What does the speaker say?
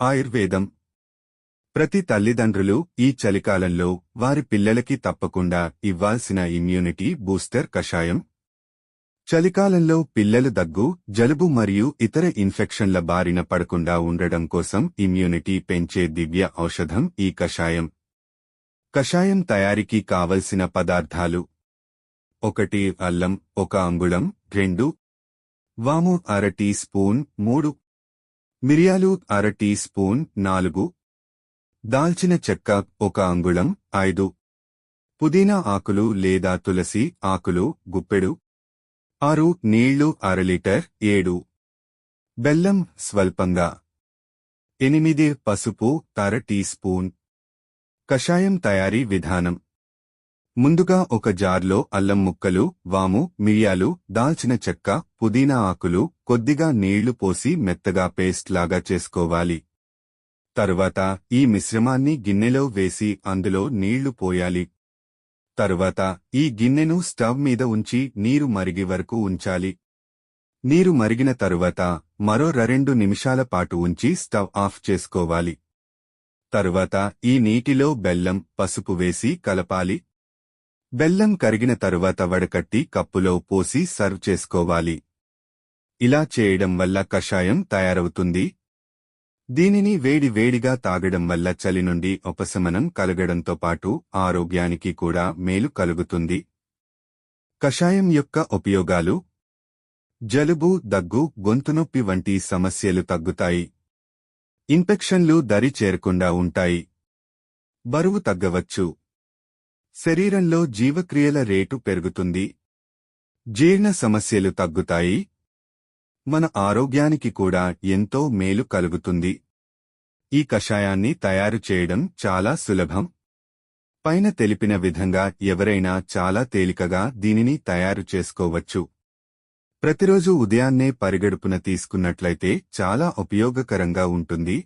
ఆయుర్వేదం. ప్రతి తల్లిదండ్రులు ఈ చలికాలంలో వారి పిల్లలకి తప్పకుండా ఇవ్వాల్సిన ఇమ్యూనిటీ బూస్టర్ కషాయం. చలికాలంలో పిల్లలు దగ్గు జలుబు మరియు ఇతర ఇన్ఫెక్షన్ల బారిన పడకుండా ఉండడం కోసం ఇమ్యూనిటీ పెంచే దివ్య ఔషధం ఈ కషాయం. కషాయం తయారీకి కావలసిన పదార్థాలు. ఒకటి అల్లం ఒక అంగుళం రెండు. వాము అర టీ స్పూన్ మూడు. మిరియాలు అర టీ స్పూన్ నాలుగు. దాల్చిన చెక్క ఒక అంగుళం ఐదు. పుదీనా ఆకులు లేదా తులసి ఆకులు గుప్పెడు. ఆరు నీళ్ళు అర లీటర్ ఏడు. బెల్లం స్వల్పంగా. ఎనిమిది పసుపు అర టీ స్పూన్. కషాయం తయారీ విధానం. ముందుగా ఒక జార్లో అల్లం ముక్కలు వాము మిరియాలు దాల్చిన చెక్క పుదీనా ఆకులు కొద్దిగా నీళ్ళు పోసి మెత్తగా పేస్ట్ లాగా చేసుకోవాలి. తరువాత ఈ మిశ్రమాన్ని గిన్నెలో వేసి అందులో నీళ్ళు పోయాలి. తరువాత ఈ గిన్నెను స్టవ్ మీద ఉంచి నీరు మరిగి వరకు ఉంచాలి. నీరు మరిగిన తరువాత మరో రెండు నిమిషాల పాటు ఉంచి స్టవ్ ఆఫ్ చేసుకోవాలి. తరువాత ఈ నీటిలో బెల్లం పసుపు వేసి కలపాలి. బెల్లం కరిగిన తరువాత వడకట్టి కప్పులో పోసి సర్వ్ చేసుకోవాలి. ఇలా చేయడం వల్ల కషాయం తయారవుతుంది. దీనిని వేడి వేడిగా తాగడం వల్ల చలి నుండి ఉపశమనం కలగడంతో పాటు ఆరోగ్యానికి కూడా మేలు కలుగుతుంది. కషాయం యొక్క ఉపయోగాలు జలుబు దగ్గు గొంతునొప్పి వంటి సమస్యలు తగ్గుతాయి. ఇన్ఫెక్షన్లు దరి చేరకుండా ఉంటాయి. బరువు తగ్గవచ్చు. శరీరంలో జీవక్రియల రేటు పెరుగుతుంది. జీర్ణ సమస్యలు తగ్గుతాయి. మన ఆరోగ్యానికి కూడా ఎంతో మేలు కలుగుతుంది. ఈ కషాయాన్ని తయారు చేయడం చాలా సులభం. పైన తెలిపిన విధంగా ఎవరైనా చాలా తేలికగా దీనిని తయారు చేసుకోవచ్చు. ప్రతిరోజు ఉదయాన్నే పరిగడుపున తీసుకున్నట్లయితే చాలా ఉపయోగకరంగా ఉంటుంది.